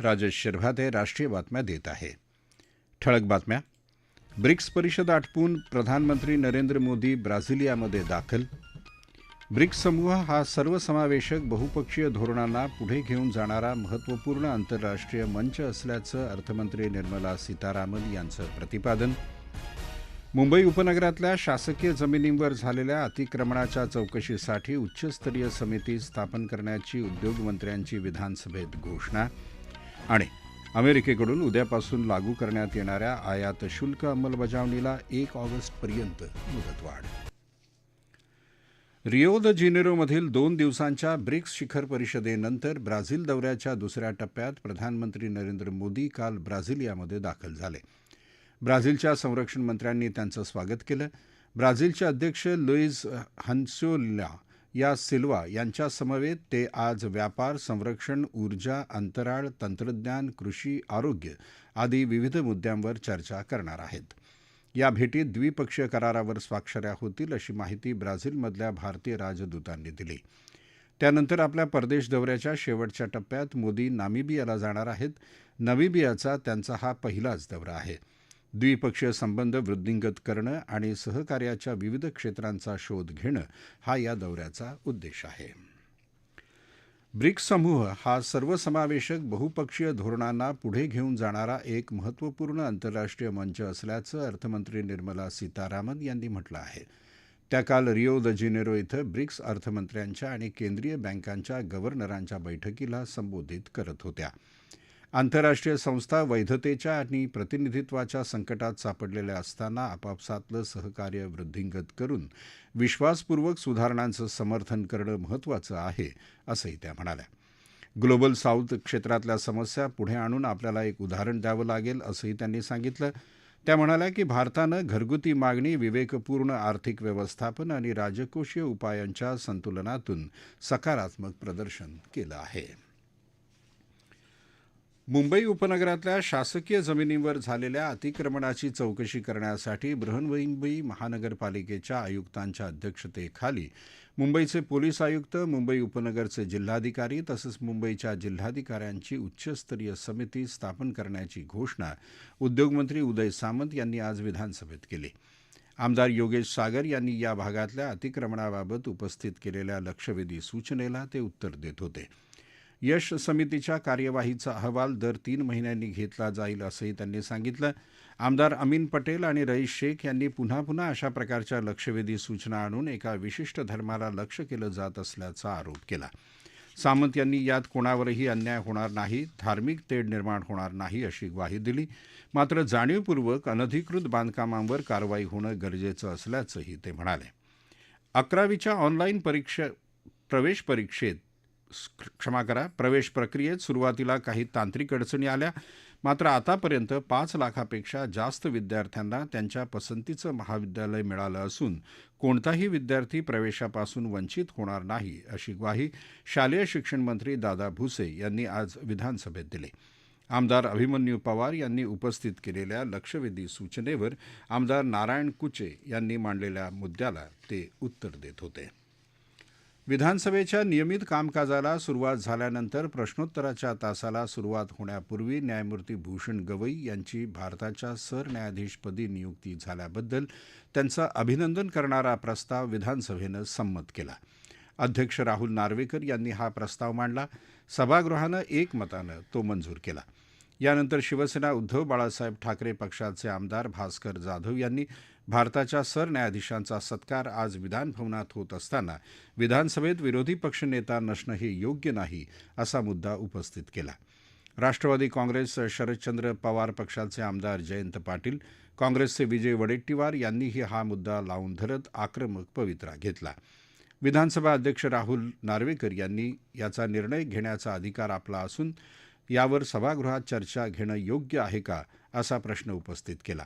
राजेश शिरभाते राष्ट्रीय बातम्या देत आहे. ठळक बातम्या. ब्रिक्स परिषद आटपून प्रधानमंत्री नरेंद्र मोदी ब्राझिलियामध्ये दाखल. ब्रिक्स समूह हा सर्वसमावेशक बहुपक्षीय धोरणांना पुढे घेऊन जाणारा महत्त्वपूर्ण आंतरराष्ट्रीय मंच असल्याचं अर्थमंत्री निर्मला सीतारामन यांचं प्रतिपादन. मुंबई उपनगरातल्या शासकीय जमिनींवर झालेल्या अतिक्रमणाच्या चौकशीसाठी उच्चस्तरीय समिती स्थापन करण्याची उद्योगमंत्र्यांची विधानसभेत घोषणा. आणि अमेरिकेकडून उद्यापासून लागू करण्यात येणाऱ्या आयात शुल्क अंमलबजावणीला एक ऑगस्टपर्यंत मुदतवाढ रिओ द जिनेरोमधील दोन दिवसांच्या ब्रिक्स शिखर परिषदेनंतर ब्राझील दौऱ्याच्या दुसऱ्या टप्प्यात प्रधानमंत्री नरेंद्र मोदी काल ब्राझिलियामध्ये दाखल झाले. ब्राझीलच्या संरक्षण मंत्र्यांनी त्यांचं स्वागत केलं. ब्राझीलचे अध्यक्ष लुईज हन्स्योला या सिल्वा यांच्यासमवेत ते आज व्यापार संरक्षण ऊर्जा अंतराळ तंत्रज्ञान कृषी आरोग्य आदी विविध मुद्द्यांवर चर्चा करणार आहेत. या भेटीत द्विपक्षीय करारावर स्वाक्षऱ्या होतील अशी माहिती ब्राझीलमधल्या भारतीय राजदूतांनी दिली. त्यानंतर आपल्या परदेश दौऱ्याच्या शेवटच्या टप्प्यात मोदी नामिबियाला जाणार आहेत. नमिबियाचा त्यांचा हा पहिलाच दौरा आहे. द्विपक्षीय संबंध वृद्धिंगत करणं आणि सहकार्याच्या विविध क्षेत्रांचा शोध घेणं हा या दौऱ्याचा उद्देश आहे. ब्रिक्स समूह हा सर्वसमावेशक बहुपक्षीय धोरणांना पुढे घेऊन जाणारा एक महत्त्वपूर्ण आंतरराष्ट्रीय मंच असल्याचं अर्थमंत्री निर्मला सीतारामन यांनी म्हटलं आहे. त्या काल रिओ द जिनेरो इथं ब्रिक्स अर्थमंत्र्यांच्या आणि केंद्रीय बँकांच्या गव्हर्नरांच्या बैठकीला संबोधित करत होत्या. आंतरराष्ट्रीय संस्था वैधतेच्या आणि प्रतिनिधित्वाच्या संकटात सापडलेल्या असताना आपापसातलं सहकार्य वृद्धिंगत करून विश्वासपूर्वक सुधारणांचं समर्थन करणं महत्त्वाचं आहे असंही त्या म्हणाल्या. ग्लोबल साऊथ क्षेत्रातल्या समस्या पुढे आणून आपल्याला एक उदाहरण द्यावं लागेल असंही त्यांनी सांगितलं. त्या म्हणाल्या की भारतानं घरगुती मागणी विवेकपूर्ण आर्थिक व्यवस्थापन आणि राजकोषीय उपायांच्या संतुलनातून सकारात्मक प्रदर्शन केलं आहे. मुंबई उपनगरातल्या शासकीय जमिनींवर झालेल्या अतिक्रमणाची चौकशी करण्यासाठी बृहन्मुंबई महानगरपालिकेच्या आयुक्तांच्या अध्यक्षतेखाली मुंबईचे पोलीस आयुक्त मुंबई उपनगरचे जिल्हाधिकारी तसंच मुंबईच्या जिल्हाधिकाऱ्यांची उच्चस्तरीय समिती स्थापन करण्याची घोषणा उद्योगमंत्री उदय सामंत यांनी आज विधानसभेत केली. आमदार योगेश सागर यांनी या भागातल्या अतिक्रमणाबाबत उपस्थित केलेल्या लक्षवेधी सूचनेला ते उत्तर देत होते. यश समितीच्या कार्यवाहीचा अहवाल दर तीन महिन्यांनी घेतला जाईल असंही त्यांनी सांगितलं. आमदार अमीन पटेल आणि रईस शेख यांनी पुन्हा पुन्हा अशा प्रकारच्या लक्षवेधी सूचना आणून एका विशिष्ट धर्माला लक्ष केलं जात असल्याचा आरोप केला. सामंत यांनी यात कोणावरही अन्याय होणार नाही धार्मिक तेढ निर्माण होणार नाही अशी ग्वाही दिली. मात्र जाणीवपूर्वक अनधिकृत बांधकामांवर कारवाई होणं गरजेचं असल्याचंही ते म्हणाले. अकरावीच्या ऑनलाईन परीक्षा प्रवेश परीक्षेत क्षमा करा प्रवेश प्रक्रियेत सुरुवातीला काही तांत्रिक अडचणी आल्या. मात्र आतापर्यंत पाच लाखापेक्षा जास्त विद्यार्थ्यांना त्यांच्या पसंतीचं महाविद्यालय मिळालं असून कोणताही विद्यार्थी प्रवेशापासून वंचित होणार नाही अशी ग्वाही शालेय शिक्षण मंत्री दादा भुसे यांनी आज विधानसभेत दिली. आमदार अभिमन्यू पवार यांनी उपस्थित केलेल्या लक्षवेधी सूचनेवर आमदार नारायण कुचे यांनी मांडलेल्या मुद्द्याला ते उत्तर देत होते. विधानसभेच्या नियमित कामकाजाला सुरुवात झाल्यानंतर प्रश्नोत्तराच्या तासाला सुरुवात होण्यापूर्वी न्यायमूर्ती भूषण गवई यांची भारताच्या सरन्यायाधीशपदी नियुक्ती झाल्याबद्दल त्यांचं अभिनंदन करणारा प्रस्ताव विधानसभेनं संमत केला. अध्यक्ष राहुल नार्वेकर यांनी हा प्रस्ताव मांडला. सभागृहानं एकमतानं तो मंजूर केला. यानंतर शिवसेना उद्धव बाळासाहेब ठाकरे पक्षाचे आमदार भास्कर जाधव यांनी भारताच्या सरन्यायाधीशांचा सत्कार आज विधानभवनात होत असताना विधानसभेत विरोधी पक्षनेता नसणं हे योग्य नाही असा मुद्दा उपस्थित केला. राष्ट्रवादी काँग्रेस शरदचंद्र पवार पक्षाचे आमदार जयंत पाटील काँग्रेसचे विजय वडेट्टीवार यांनीही हा मुद्दा लावून धरत आक्रमक पवित्रा घेतला. विधानसभा अध्यक्ष राहुल नार्वेकर यांनी याचा निर्णय घेण्याचा अधिकार आपला असून यावर सभागृहात चर्चा घेणं योग्य आहे का असा प्रश्न उपस्थित केला.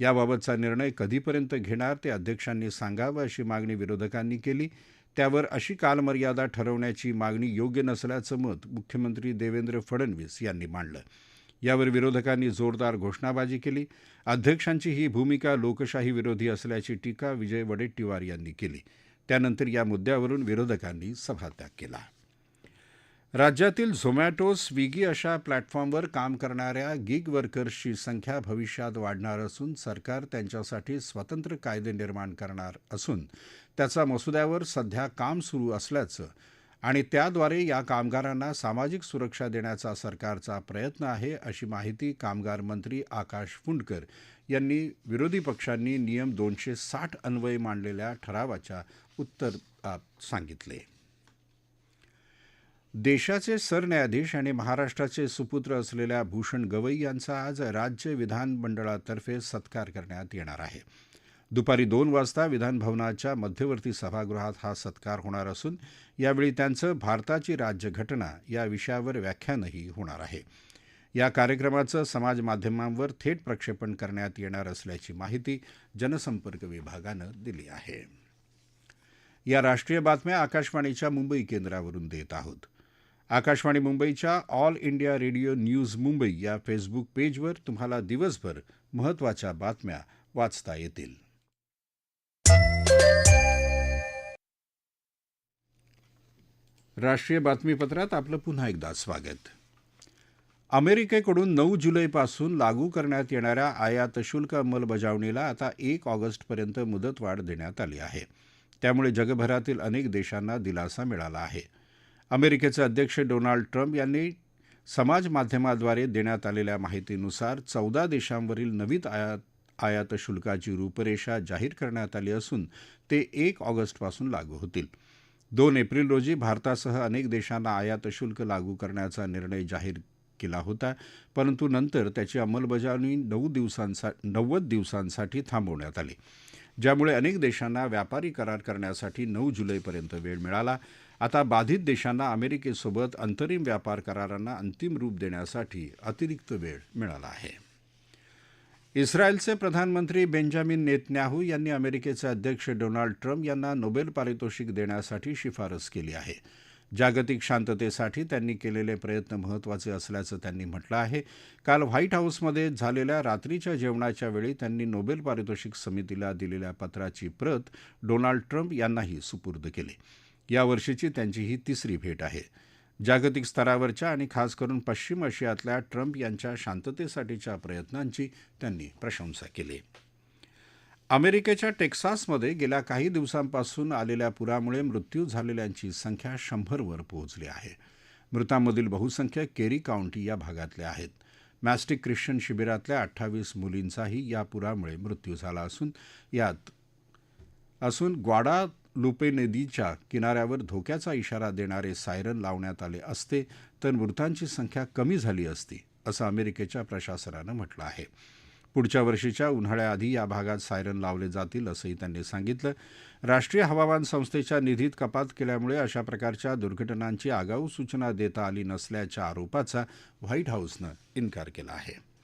याबाबतचा निर्णय कधीपर्यंत घेणार ते अध्यक्षांनी सांगावं अशी मागणी विरोधकांनी केली. त्यावर अशी कालमर्यादा ठरवण्याची मागणी योग्य नसल्याचं मत मुख्यमंत्री देवेंद्र फडणवीस यांनी मांडलं. यावर विरोधकांनी जोरदार घोषणाबाजी केली. अध्यक्षांची ही भूमिका लोकशाही विरोधी असल्याची टीका विजय वडेट्टीवार यांनी केली. त्यानंतर या मुद्द्यावरून विरोधकांनी सभात्याग केला. राज्यातील झोमॅटो स्विगी अशा प्लॅटफॉर्मवर काम करणाऱ्या गिग वर्कर्सची संख्या भविष्यात वाढणार असून सरकार त्यांच्यासाठी स्वतंत्र कायदे निर्माण करणार असून त्याचा मसुद्यावर सध्या काम सुरू असल्याचं आणि त्याद्वारे या कामगारांना सामाजिक सुरक्षा देण्याचा सरकारचा प्रयत्न आहे अशी माहिती कामगार मंत्री आकाश फुंडकर यांनी विरोधी पक्षांनी नियम दोनशे साठ अन्वये मांडलेल्या ठरावाच्या उत्तरात सांगितले. देशाचे सरन्यायाधीश आणि महाराष्ट्राचे सुपुत्र असलेल्या भूषण गवई यांचा आज राज्य विधानमंडळातर्फे सत्कार करण्यात येणार आहे. दुपारी दोन वाजता विधानभवनाच्या मध्यवर्ती सभागृहात हा सत्कार होणार असून यावेळी त्यांचं भारताची राज्यघटना या विषयावर व्याख्यानही होणार आहे. या कार्यक्रमाचं समाज माध्यमांवर थेट प्रक्षेपण करण्यात येणार असल्याची माहिती जनसंपर्क विभागानं दिली आहे. या राष्ट्रीय बातम्या आकाशवाणीच्या मुंबई केंद्रावरून देत आहोत. आकाशवाणी मुंबईच्या All India Radio News Mumbai या फेसबुक पेजवर तुम्हाला दिवसभर महत्त्वाच्या बातम्या वाचता येतील. राष्ट्रीय बातमीपत्रात आपलं पुन्हा एकदा स्वागत. अमेरिकेकडून नऊ जुलैपासून लागू करण्यात येणाऱ्या आयात शुल्क अंमलबजावणीला आता एक ऑगस्टपर्यंत मुदतवाढ देण्यात आली आहे. त्यामुळे जगभरातील अनेक देशांना दिलासा मिळाला आहे. अमेरिकेचे अध्यक्ष डोनाल्ड ट्रम्प यांनी समाज माध्यमाद्वारे देण्यात आलेल्या माहितीनुसार चौदा देशांवरील नवीन आयात आयात शुल्काची रूपरेषा जाहीर करण्यात आली असून ते एक ऑगस्टपासून लागू होतील. दोन एप्रिल रोजी भारतासह अनेक देशांना आयात शुल्क लागू करण्याचा निर्णय जाहीर केला होता परंतु नंतर त्याची अंमलबजावणी नऊ दिवसांसा नव्वद दिवसांसाठी थांबवण्यात आली. ज्यामुळे अनेक देशांना व्यापारी करार करण्यासाठी नऊ जुलैपर्यंत वेळ मिळाला. आता बाधित देशांना अमेरिकेसोबत अंतरिम व्यापार करारांना अंतिम रूप देण्यासाठी अतिरिक्त वेळ मिळाला आहे. इस्रायलचे प्रधानमंत्री बेंजामिन नेतन्याहू यांनी अमेरिकेचे अध्यक्ष डोनाल्ड ट्रम्प यांना नोबेल पारितोषिक देण्यासाठी शिफारस केली आहे. जागतिक शांततेसाठी त्यांनी केलेले प्रयत्न महत्त्वाचे असल्याचं त्यांनी म्हटलं आहे. काल व्हाईट हाऊसमध्ये झालेल्या रात्रीच्या जेवणाच्या वेळी त्यांनी नोबेल पारितोषिक समितीला दिलेल्या पत्राची प्रत डोनाल्ड ट्रम्प यांनाही सुपूर्द केली. यावर्षीची त्यांची ही तिसरी भेट आहे. जागतिक स्तरावरच्या आणि खास करून पश्चिम आशियातल्या ट्रम्प यांच्या शांततेसाठीच्या प्रयत्नांची त्यांनी प्रशंसा केली. अमेरिकेच्या टेक्सासमध्ये गेल्या काही दिवसांपासून आलेल्या पुरामुळे मृत्यू झालेल्यांची संख्या शंभरवर पोहोचली आहे. मृतांमधील बहुसंख्य केरी काउंटी या भागातल्या आहेत. मॅस्टिक ख्रिश्चन शिबिरातल्या अठ्ठावीस मुलींचाही या पुरामुळे मृत्यू झाला असून यात असून ग्वाडा लुपे नदीच्या किनाऱ्यावर धोक्याचा इशारा देणारे सायरन लावण्यात आले असते तर मृतांची संख्या कमी झाली असती असं अमेरिकेच्या प्रशासनानं म्हटलं आहे. पुढच्या वर्षीच्या उन्हाळ्याआधी या भागात सायरन लावले जातील असंही त्यांनी सांगितलं. राष्ट्रीय हवामान संस्थेच्या निधीत कपात केल्यामुळे अशा प्रकारच्या दुर्घटनांची आगाऊ सूचना देता आली नसल्याच्या आरोपाचा व्हाईट हाऊसनं इन्कार केला आहे.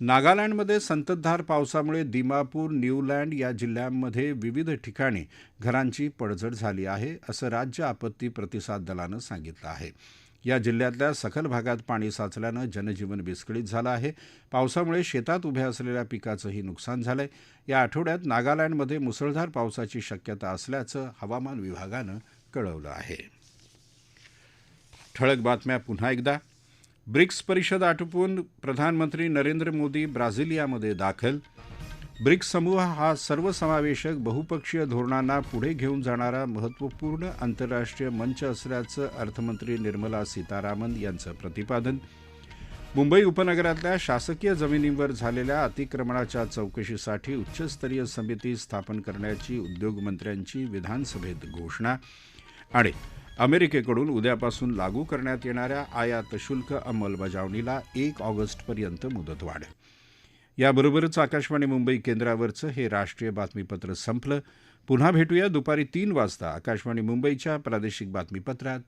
नागालँडमध्ये संततधार पावसामुळे दिमापूर न्यूलँड या जिल्ह्यांमध्ये विविध ठिकाणी घरांची पडझड झाली आहे असं राज्य आपत्ती प्रतिसाद दलानं सांगितलं आहे. या जिल्ह्यातल्या सखल भागात पाणी साचल्यानं जनजीवन विस्कळीत झालं आहे. पावसामुळे शेतात उभ्या असलेल्या पिकाचंही नुकसान झालंय. या आठवड्यात नागालँडमध्ये मुसळधार पावसाची शक्यता असल्याचं हवामान विभागानं कळवलं आहे. ठळक बातम्या पुन्हा एकदा. ब्रिक्स परिषद आटोपून प्रधानमंत्री नरेंद्र मोदी ब्राझिलियामध्ये दाखल. ब्रिक्स समूह हा सर्वसमावेशक बहुपक्षीय धोरणांना पुढे घेऊन जाणारा महत्त्वपूर्ण आंतरराष्ट्रीय मंच असल्याचं अर्थमंत्री निर्मला सीतारामन यांचं प्रतिपादन. मुंबई उपनगरातल्या शासकीय जमिनींवर झालेल्या अतिक्रमणाच्या चौकशीसाठी उच्चस्तरीय समिती स्थापन करण्याची उद्योगमंत्र्यांची विधानसभेत घोषणा. आणि अमेरिकेकडून उद्यापासून लागू करण्यात येणाऱ्या आयात शुल्क अंमलबजावणीला एक ऑगस्टपर्यंत मुदतवाढ. याबरोबरच आकाशवाणी मुंबई केंद्रावरचं हे राष्ट्रीय बातमीपत्र संपलं. पुन्हा भेटूया दुपारी तीन वाजता आकाशवाणी मुंबईच्या प्रादेशिक बातमीपत्रात.